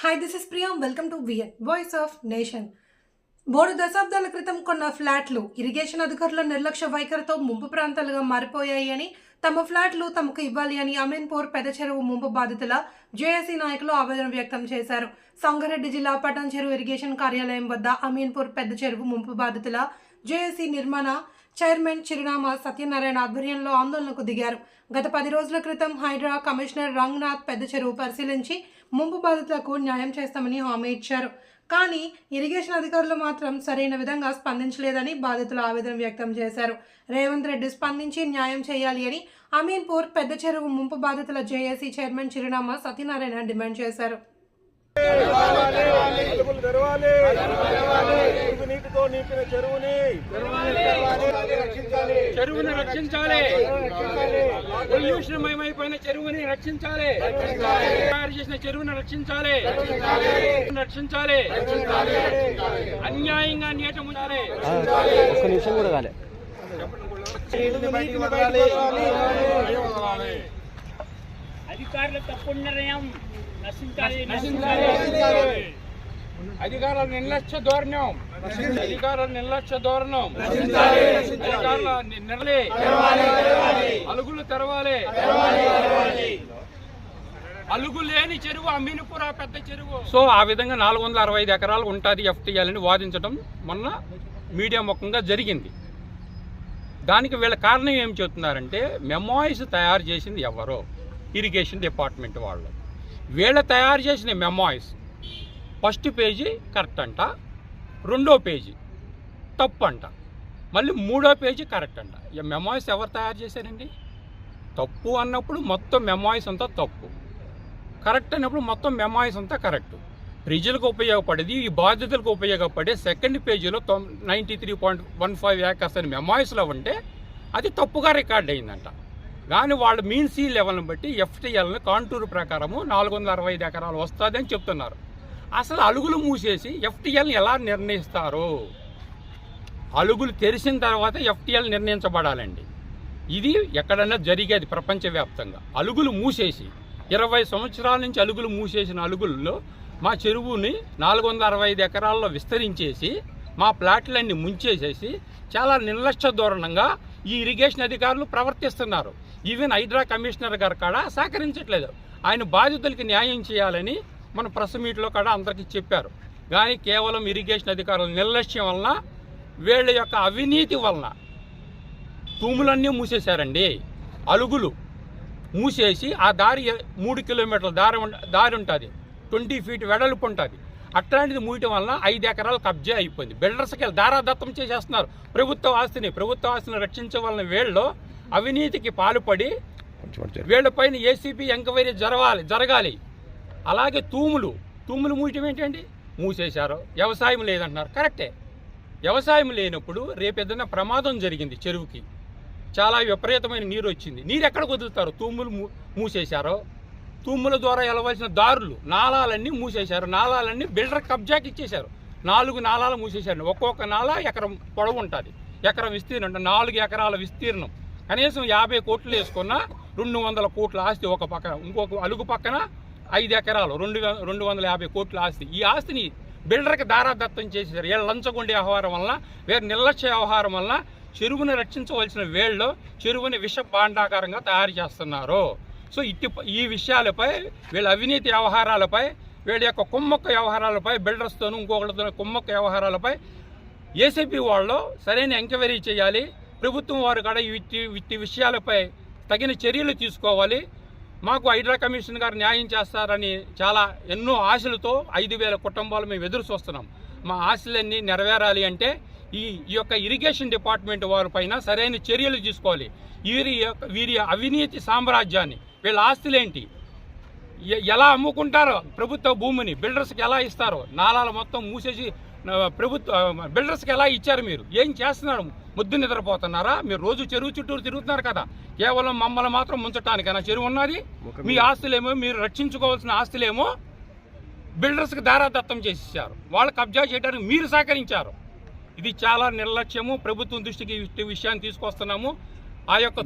Hi this is Priya welcome to VN voice of nation మూడు దశాబ్దాల క్రితం కొన్న ఫ్లాట్లు ఇరిగేషన్ అధికారుల నిర్లక్ష్య వైఖరితో ముంపు ప్రాంతాలుగా మారిపోయాయి అని తమ ఫ్లాట్లు తమకు ఇవ్వాలి అని అమీన్పూర్ పెద్ద చెరువు ముంపు బాధితుల జేఏసీ నాయకులు ఆవేదన వ్యక్తం చేశారు. సంగారెడ్డి జిల్లా పటాన్ చెరువు ఇరిగేషన్ కార్యాలయం వద్ద అమీన్పూర్ పెద్ద చెరువు ముంపు బాధితుల జేఏసీ నిర్మాణ చైర్మన్ చిరునామా సత్యనారాయణ ఆధ్వర్యంలో ఆందోళనకు దిగారు. గత పది రోజుల క్రితం హైడ్రా కమిషనర్ రంగనాథ్ పెద్ద చెరువు పరిశీలించి ముంపు బాధితులకు న్యాయం చేస్తామని హామీ ఇచ్చారు. కానీ ఇరిగేషన్ అధికారులు మాత్రం సరైన విధంగా స్పందించలేదని బాధితులు ఆవేదన వ్యక్తం చేశారు. రేవంత్ రెడ్డి స్పందించి న్యాయం చేయాలి అని అమీన్పూర్ పెద్ద చెరువు ముంపు బాధితుల జేఏసీ చైర్మన్ చిరునామా సత్యనారాయణ డిమాండ్ చేశారు. నీటితో నింపిన చెరువుని రక్షించాలి. చెరువుని రక్షించాలి. పొల్యూషన్ మయమైపోయిన చెరువుని రక్షించాలి. తయారు చేసిన చెరువుని రక్షించాలి. రక్షించాలి. అన్యాయంగా నీట ముంచాలి ఒక్క నిమిషం కూడా కాలే. అధికారుల తప్పుడు నిర్ణయం నశించాలి. నశించాలి. అధికారుల నిర్లక్ష్య ధోరణం. అధికారుల నిర్లక్ష్య ధోరణం. అధికారుల నిర్లే అలుగులు తెరవాలి. అలుగు లేని చెరువు అమీనుపుర పెద్ద చెరువు. సో ఆ విధంగా నాలుగు వందల అరవై ఐదు ఎకరాలు ఉంటుంది ఎఫ్టీఎల్ అని వాదించడం మొన్న మీడియా ముఖంగా జరిగింది. దానికి వీళ్ళ కారణం ఏం చెప్తున్నారంటే మెమాయిస్ తయారు చేసింది ఎవరో? ఇరిగేషన్ డిపార్ట్మెంట్ వాళ్ళు. వీళ్ళ తయారు చేసిన మెమాయిస్ ఫస్ట్ పేజీ కరెక్ట్ అంట రెండో పేజీ తప్పు అంట మళ్ళీ మూడో పేజీ కరెక్ట్ అంట. ఈ మెమాయిస్ ఎవరు తయారు చేశారండి? తప్పు అన్నప్పుడు మొత్తం మెమాయిస్ అంతా తప్పు. కరెక్ట్ అన్నప్పుడు మొత్తం మెమాయిస్ అంతా కరెక్ట్. ప్రజలకు ఉపయోగపడేది ఈ బాధ్యతలకు ఉపయోగపడే సెకండ్ పేజీలో తొమ్ ninety three point one five acres అని మెమాయిస్లో ఉంటే అది తప్పుగా రికార్డ్ అయిందంట. కానీ వాళ్ళ మీన్ సీ లెవెల్ని బట్టి ఎఫ్టీఎల్ని కాంటూర్ ప్రకారము నాలుగు వందల అరవై ఐదు ఎకరాలు వస్తుంది అని చెప్తున్నారు. అసలు అలుగులు మూసేసి ఎఫ్టీఎల్ని ఎలా నిర్ణయిస్తారు? అలుగులు తెరిచిన తర్వాత ఎఫ్టీఎల్ నిర్ణయించబడాలండి. ఇది ఎక్కడన్నా జరిగేది ప్రపంచవ్యాప్తంగా. అలుగులు మూసేసి ఇరవై సంవత్సరాల నుంచి అలుగులు మూసేసిన అలుగుల్లో మా చెరువుని నాలుగు వందల అరవై ఐదు ఎకరాల్లో విస్తరించేసి మా ప్లాట్లన్నీ ముంచేసేసి చాలా నిర్లక్ష్య ధోరణంగా ఈ ఇరిగేషన్ అధికారులు ప్రవర్తిస్తున్నారు. ఈవెన్ హైడ్రా కమిషనర్ గారు కూడా సహకరించట్లేదు. ఆయన బాధితులకి న్యాయం చేయాలని మన ప్రెస్ మీట్లో కూడా అందరికీ చెప్పారు. కానీ కేవలం ఇరిగేషన్ అధికారుల నిర్లక్ష్యం వలన వీళ్ళ యొక్క అవినీతి వలన తూములన్నీ మూసేశారండి. అలుగులు మూసేసి ఆ దారి మూడు కిలోమీటర్ల దారి దారి ఉంటుంది. ట్వంటీ ఫీట్ వెడల్పు ఉంటుంది. అట్లాంటిది మూయటం వలన ఐదు ఎకరాలు కబ్జా అయిపోయింది. బిల్డర్స్కి దారాదత్తం చేసేస్తున్నారు. ప్రభుత్వ ఆస్తిని ప్రభుత్వ ఆస్తిని రక్షించవలన వీళ్ళు అవినీతికి పాల్పడి వీళ్ళపైన ఏసీపీ ఎంక్వైరీ జరగాలి జరగాలి. అలాగే తూములు. తూములు మూయటం ఏంటండి? మూసేశారు. వ్యవసాయం లేదంటున్నారు. కరెక్టే. వ్యవసాయం లేనప్పుడు రేపు ఏదైనా ప్రమాదం జరిగింది చెరువుకి. చాలా విపరీతమైన నీరు వచ్చింది నీరు ఎక్కడ వదులుతారు? తూములు మూసేశారో. తూముల ద్వారా వెళ్ళవలసిన దారులు నాళాలన్నీ మూసేశారు. నాళాలన్నీ బిల్డర్ కబ్జాకి ఇచ్చేశారు. నాలుగు నాళాలు మూసేశారు. ఒక్కొక్క నాళ ఎకరం పొడవు ఉంటుంది. ఎకరం విస్తీర్ణం అంటే నాలుగు ఎకరాల విస్తీర్ణం. కనీసం యాభై కోట్లు వేసుకున్న రెండు వందల కోట్ల ఆస్తి ఒక పక్కన ఇంకొక అలుగు పక్కన ఐదు ఎకరాలు రెండు రెండు వందల యాభై కోట్ల ఆస్తి. ఈ ఆస్తిని బిల్డర్కి దారాదత్తం చేసేసారు. వీళ్ళ లంచగొండి వ్యవహారం వలన వేరే నిర్లక్ష్య వ్యవహారం వలన చెరువును రక్షించవలసిన వేళ్ళు చెరువుని విష భాండాకారంగా తయారు చేస్తున్నారు. సో ఇట్టి ఈ విషయాలపై వీళ్ళ అవినీతి వ్యవహారాలపై వీళ్ళ యొక్క కుమ్మక్క వ్యవహారాలపై బిల్డర్స్తోనూ ఇంకొకరితో కుమ్మక్క వ్యవహారాలపై ఏసీపీ వాళ్ళు సరైన ఎంక్వైరీ చేయాలి. ప్రభుత్వం వారు కూడా వీటి వీటి విషయాలపై తగిన చర్యలు తీసుకోవాలి. మాకు హైడ్రా కమిషన్ గారు న్యాయం చేస్తారని చాలా ఎన్నో ఆశలతో ఐదు వేల కుటుంబాలు మేము ఎదురు చూస్తున్నాం. మా ఆశలన్నీ నెరవేరాలి అంటే ఈ ఈ యొక్క ఇరిగేషన్ డిపార్ట్మెంట్ వారి పైన సరైన చర్యలు తీసుకోవాలి. వీరి యొక్క వీరి అవినీతి సామ్రాజ్యాన్ని వీళ్ళ ఆస్తులేంటి? ఏంటి ఎలా అమ్ముకుంటారో ప్రభుత్వ భూమిని బిల్డర్స్కి ఎలా ఇస్తారో నాలాలు మొత్తం మూసేసి ప్రభుత్వ బిల్డర్స్కి ఎలా ఇచ్చారు మీరు? ఏం చేస్తున్నారు? ముద్దు నిద్రపోతున్నారా? మీరు రోజు చెరువు చుట్టూరు తిరుగుతున్నారు కదా. కేవలం మమ్మల్ని మాత్రం ముంచటానికైనా చెరువు ఉన్నది? మీ ఆస్తులేమో మీరు రక్షించుకోవాల్సిన ఆస్తులేమో బిల్డర్స్కి దారాదత్తం చేసేసారు వాళ్ళు కబ్జా చేయడానికి మీరు సహకరించారు. ఇది చాలా నిర్లక్ష్యము. ప్రభుత్వం దృష్టికి విషయాన్ని తీసుకొస్తున్నాము. ఆ యొక్క